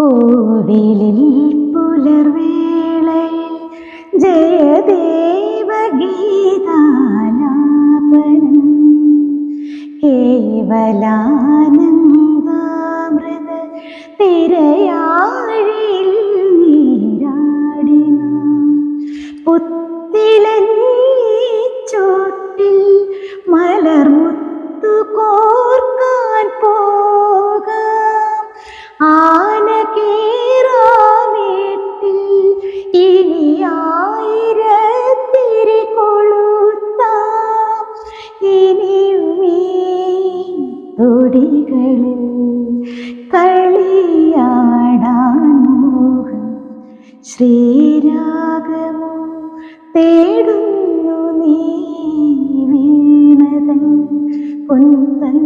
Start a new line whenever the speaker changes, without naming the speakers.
കോവിലിൽ പുലർവേളയിൽ ജയദേവഗീതാലാപനം കേവലാനന്ദാമൃത തിരയാഴിൽ നീരാടിന. പുത്തിലച്ചോട്ടിൽ തൊടികളിൽ കളിയാടാൻ ശ്രീരാഗമോ തേടുന്നു നീ വീണതൻ പൊൻതൻ